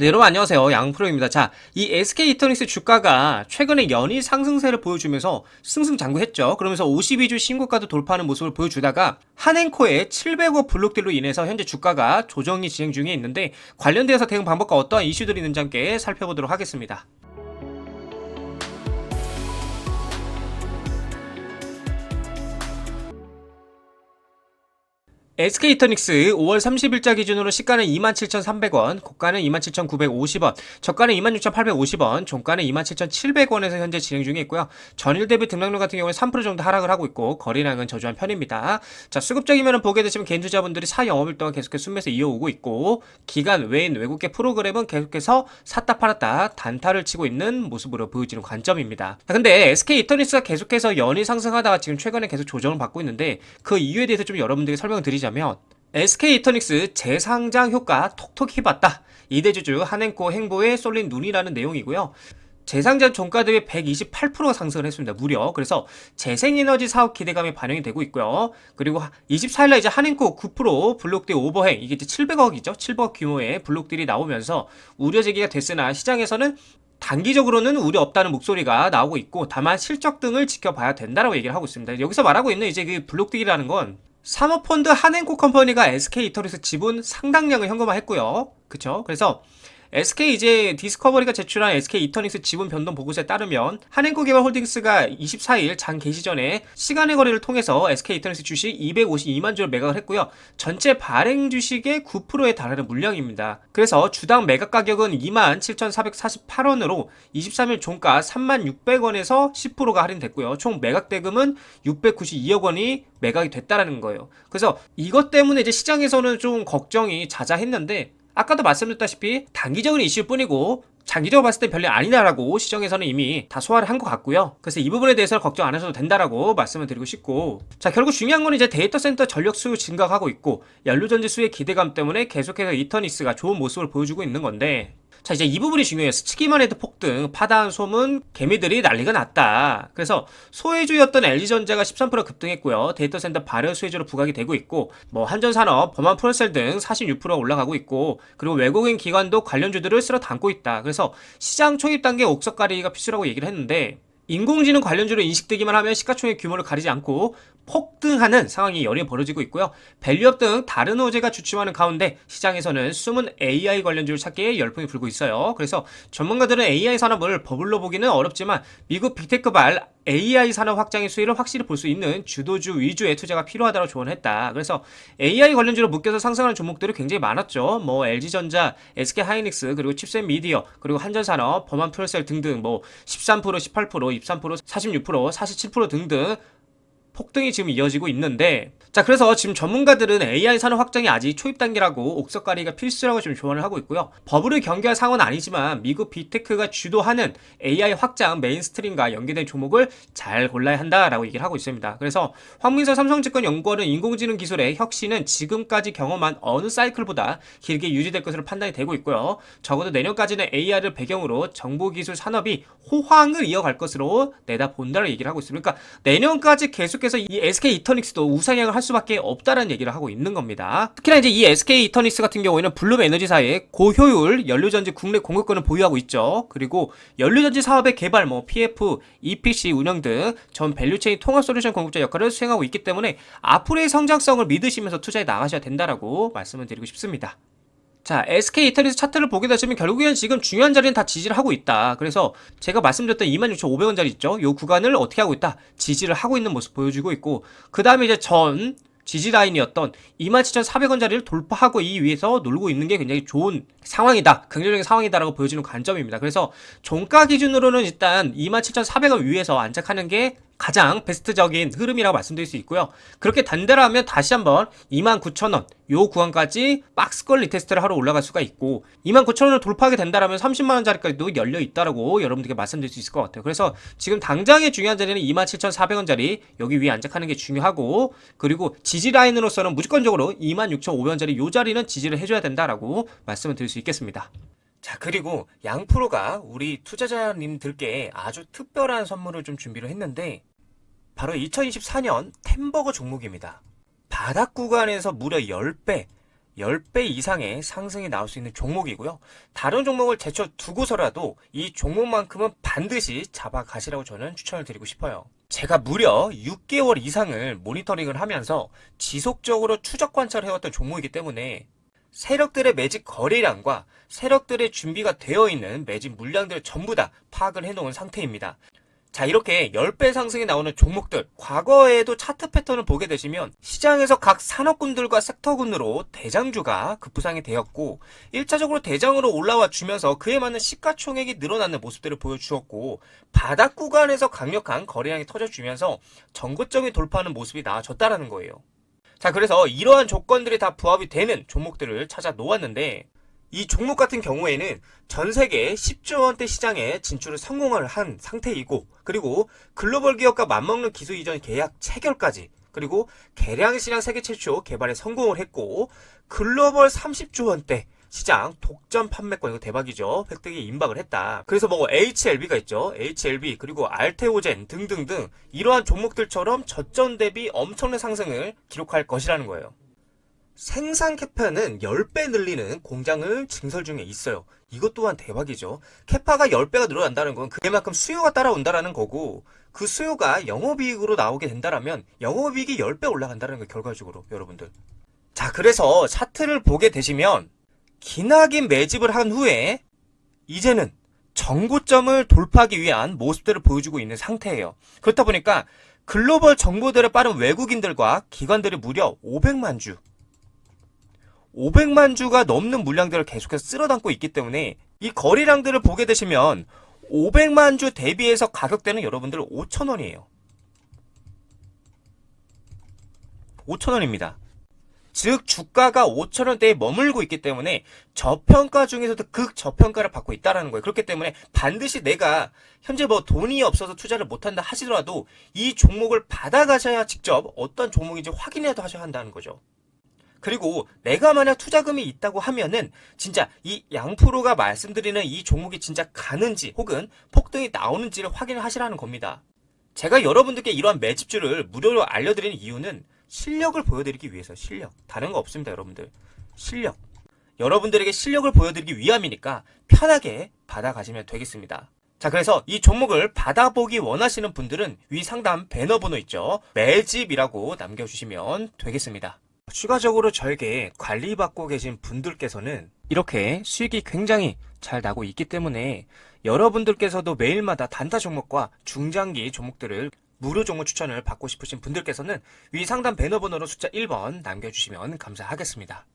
네, 여러분 안녕하세요. 양프로입니다. 자, 이 SK 이터닉스 주가가 최근에 연일 상승세를 보여주면서 승승장구했죠. 그러면서 52주 신고가도 돌파하는 모습을 보여주다가 한행코의 700억 블록들로 인해서 현재 주가가 조정이 진행 중에 있는데 관련되어서 대응 방법과 어떠한 이슈들이 있는지 함께 살펴보도록 하겠습니다. SK 이터닉스 5월 30일자 기준으로 시가는 27,300원, 고가는 27,950원, 저가는 26,850원, 종가는 27,700원에서 현재 진행 중에 있고요. 전일 대비 등락률 같은 경우는 3% 정도 하락을 하고 있고 거래량은 저조한 편입니다. 자, 수급적이면 보게 되시면 개인 투자분들이 사 영업일 동안 계속해서 순매수 이어오고 있고 기간 외인 외국계 프로그램은 계속해서 샀다 팔았다 단타를 치고 있는 모습으로 보여지는 관점입니다. 자, 근데 SK 이터닉스가 계속해서 연이 상승하다가 지금 최근에 계속 조정을 받고 있는데 그 이유에 대해서 좀 여러분들에게 설명을 드리자면 SK 이터닉스 재상장 효과 톡톡히 봤다. 이대주주 한행코 행보에 쏠린 눈이라는 내용이고요. 재상장 종가 대비 128%가 상승을 했습니다. 무려. 그래서 재생에너지 사업 기대감이 반영이 되고 있고요. 그리고 24일날 이제 한행코 9% 블록딜 오버행 이게 이제 700억이죠. 700억 규모의 블록딜이 나오면서 우려 제기가 됐으나 시장에서는 단기적으로는 우려 없다는 목소리가 나오고 있고 다만 실적 등을 지켜봐야 된다라고 얘기를 하고 있습니다. 여기서 말하고 있는 이제 그 블록딜이라는 건 사모펀드 한행코 컴퍼니가 SK 이터리스 지분 상당량을 현금화했고요. 그쵸? 그래서 SK 이제 디스커버리가 제출한 SK 이터닉스 지분 변동 보고서에 따르면 한행코 개발 홀딩스가 24일 장 개시 전에 시간의 거래를 통해서 SK 이터닉스 주식 252만 주를 매각을 했고요. 전체 발행 주식의 9%에 달하는 물량입니다. 그래서 주당 매각 가격은 27,448원으로 23일 종가 36,600원에서 10%가 할인됐고요. 총 매각 대금은 692억 원이 매각이 됐다라는 거예요. 그래서 이것 때문에 이제 시장에서는 좀 걱정이 자자했는데 아까도 말씀드렸다시피 단기적인 이슈일 뿐이고 장기적으로 봤을 때 별일 아니다라고 시장에서는 이미 다 소화를 한 것 같고요. 그래서 이 부분에 대해서는 걱정 안 하셔도 된다라고 말씀을 드리고 싶고 자 결국 중요한 건 이제 데이터 센터 전력 수요 증가하고 있고 연료전지 수의 기대감 때문에 계속해서 이터니스가 좋은 모습을 보여주고 있는 건데 자 이제 이 부분이 중요해요. 스치기만 해도 폭등, 파다한 소문, 개미들이 난리가 났다. 그래서 소외주였던 LG전자가 13% 급등했고요. 데이터센터 발열 수혜주로 부각이 되고 있고 뭐 한전산업, 범한 프로셀 등 46% 올라가고 있고 그리고 외국인 기관도 관련주들을 쓸어 담고 있다. 그래서 시장 초입 단계 옥석 가리기가 필수라고 얘기를 했는데 인공지능 관련주로 인식되기만 하면 시가총액 규모를 가리지 않고 폭등하는 상황이 연이어 벌어지고 있고요. 밸류업 등 다른 호재가 주춤하는 가운데 시장에서는 숨은 AI 관련주를 찾기에 열풍이 불고 있어요. 그래서 전문가들은 AI 산업을 버블로 보기는 어렵지만 미국 빅테크발 AI 산업 확장의 수위를 확실히 볼 수 있는 주도주 위주의 투자가 필요하다고 조언했다. 그래서 AI 관련주로 묶여서 상승하는 종목들이 굉장히 많았죠. 뭐 LG전자, SK 하이닉스, 그리고 칩셋 미디어, 그리고 한전산업, 범한 퓨얼셀 등등 뭐 13%, 18%, 23%, 46%, 47% 등등 폭등이 지금 이어지고 있는데 자 그래서 지금 전문가들은 AI 산업 확장이 아직 초입 단계라고 옥석가리가 필수라고 지금 조언을 하고 있고요. 버블을 경계할 상황은 아니지만 미국 빅테크가 주도하는 AI 확장 메인스트림과 연계된 종목을 잘 골라야 한다라고 얘기를 하고 있습니다. 그래서 황민서 삼성증권 연구원은 인공지능 기술의 혁신은 지금까지 경험한 어느 사이클보다 길게 유지될 것으로 판단이 되고 있고요. 적어도 내년까지는 AI를 배경으로 정보기술 산업이 호황을 이어갈 것으로 내다본다는 얘기를 하고 있습니다. 그러니까 내년까지 계속해서 이 SK 이터닉스도 우상향을 할 수밖에 없다는 얘기를 하고 있는 겁니다. 특히나 이제 이 SK 이터닉스 같은 경우에는 블룸 에너지사의 고효율 연료전지 국내 공급권을 보유하고 있죠. 그리고 연료전지 사업의 개발, 뭐 PF, EPC 운영 등 전 밸류체인 통합 솔루션 공급자 역할을 수행하고 있기 때문에 앞으로의 성장성을 믿으시면서 투자해 나가셔야 된다라고 말씀을 드리고 싶습니다. 자, SK 이터리스 차트를 보게 되시면 결국에는 지금 중요한 자리는 다 지지를 하고 있다. 그래서 제가 말씀드렸던 26,500원짜리 있죠? 요 구간을 어떻게 하고 있다? 지지를 하고 있는 모습 보여주고 있고, 그 다음에 이제 전 지지 라인이었던 27,400원짜리를 돌파하고 이 위에서 놀고 있는 게 굉장히 좋은 상황이다. 긍정적인 상황이다라고 보여지는 관점입니다. 그래서 종가 기준으로는 일단 27,400원 위에서 안착하는 게 가장 베스트적인 흐름이라고 말씀드릴 수 있고요. 그렇게 단대로하면 다시 한번 29,000원 요 구간까지 박스권 리테스트를 하러 올라갈 수가 있고 29,000원을 돌파하게 된다라면 30만 원짜리까지도 열려 있다라고 여러분들께 말씀드릴 수 있을 것 같아요. 그래서 지금 당장의 중요한 자리는 27,400원짜리 여기 위에 안착하는 게 중요하고 그리고 지지 라인으로서는 무조건적으로 26,500원짜리 요 자리는 지지를 해줘야 된다라고 말씀을 드릴 수 있겠습니다. 자, 그리고 양프로가 우리 투자자님들께 아주 특별한 선물을 좀 준비를 했는데 바로 2024년 템버거 종목입니다. 바닥 구간에서 무려 10배, 10배 이상의 상승이 나올 수 있는 종목이고요. 다른 종목을 제쳐 두고서라도 이 종목만큼은 반드시 잡아가시라고 저는 추천을 드리고 싶어요. 제가 무려 6개월 이상을 모니터링을 하면서 지속적으로 추적 관찰해왔던 종목이기 때문에 세력들의 매집 거래량과 세력들의 준비가 되어 있는 매집 물량들을 전부 다 파악을 해놓은 상태입니다. 자, 이렇게 10배 상승이 나오는 종목들, 과거에도 차트 패턴을 보게 되시면 시장에서 각 산업군들과 섹터군으로 대장주가 급부상이 되었고, 1차적으로 대장으로 올라와 주면서 그에 맞는 시가총액이 늘어나는 모습들을 보여주었고, 바닥 구간에서 강력한 거래량이 터져주면서 전고점이 돌파하는 모습이 나와졌다라는 거예요. 자, 그래서 이러한 조건들이 다 부합이 되는 종목들을 찾아 놓았는데, 이 종목 같은 경우에는 전 세계 10조 원대 시장에 진출을 성공을 한 상태이고, 그리고 글로벌 기업과 맞먹는 기술 이전 계약 체결까지, 그리고 계량시장 세계 최초 개발에 성공을 했고, 글로벌 30조 원대 시장 독점 판매권 이거 대박이죠. 획득에 임박을 했다. 그래서 뭐 HLB가 있죠. HLB 그리고 알테오젠 등등등 이러한 종목들처럼 저점 대비 엄청난 상승을 기록할 것이라는 거예요. 생산 캐파는 10배 늘리는 공장을 증설 중에 있어요. 이것 또한 대박이죠. 캐파가 10배가 늘어난다는 건 그만큼 수요가 따라온다라는 거고 그 수요가 영업이익으로 나오게 된다라면 영업이익이 10배 올라간다는 거 결과적으로 여러분들. 자, 그래서 차트를 보게 되시면 기나긴 매집을 한 후에 이제는 정고점을 돌파하기 위한 모습들을 보여주고 있는 상태예요. 그렇다 보니까 글로벌 정보들에 빠른 외국인들과 기관들이 무려 500만 주, 500만 주가 넘는 물량들을 계속해서 쓸어담고 있기 때문에 이 거래량들을 보게 되시면 500만 주 대비해서 가격대는 여러분들 5천원이에요. 5천원입니다. 즉 주가가 5천원대에 머물고 있기 때문에 저평가 중에서도 극저평가를 받고 있다라는 거예요. 그렇기 때문에 반드시 내가 현재 뭐 돈이 없어서 투자를 못한다 하시더라도 이 종목을 받아가셔야 직접 어떤 종목인지 확인해도 하셔야 한다는 거죠. 그리고 내가 만약 투자금이 있다고 하면은 진짜 이 양프로가 말씀드리는 이 종목이 진짜 가는지 혹은 폭등이 나오는지를 확인을 하시라는 겁니다. 제가 여러분들께 이러한 매집주를 무료로 알려드리는 이유는 실력을 보여드리기 위해서 실력. 다른 거 없습니다 여러분들. 실력. 여러분들에게 실력을 보여드리기 위함이니까 편하게 받아가시면 되겠습니다. 자 그래서 이 종목을 받아보기 원하시는 분들은 위 상단 배너 번호 있죠? 매집이라고 남겨주시면 되겠습니다 추가적으로 저에게 관리받고 계신 분들께서는 이렇게 수익이 굉장히 잘 나고 있기 때문에 여러분들께서도 매일마다 단타 종목과 중장기 종목들을 무료 종목 추천을 받고 싶으신 분들께서는 위 상단 배너 번호로 숫자 1번 남겨주시면 감사하겠습니다.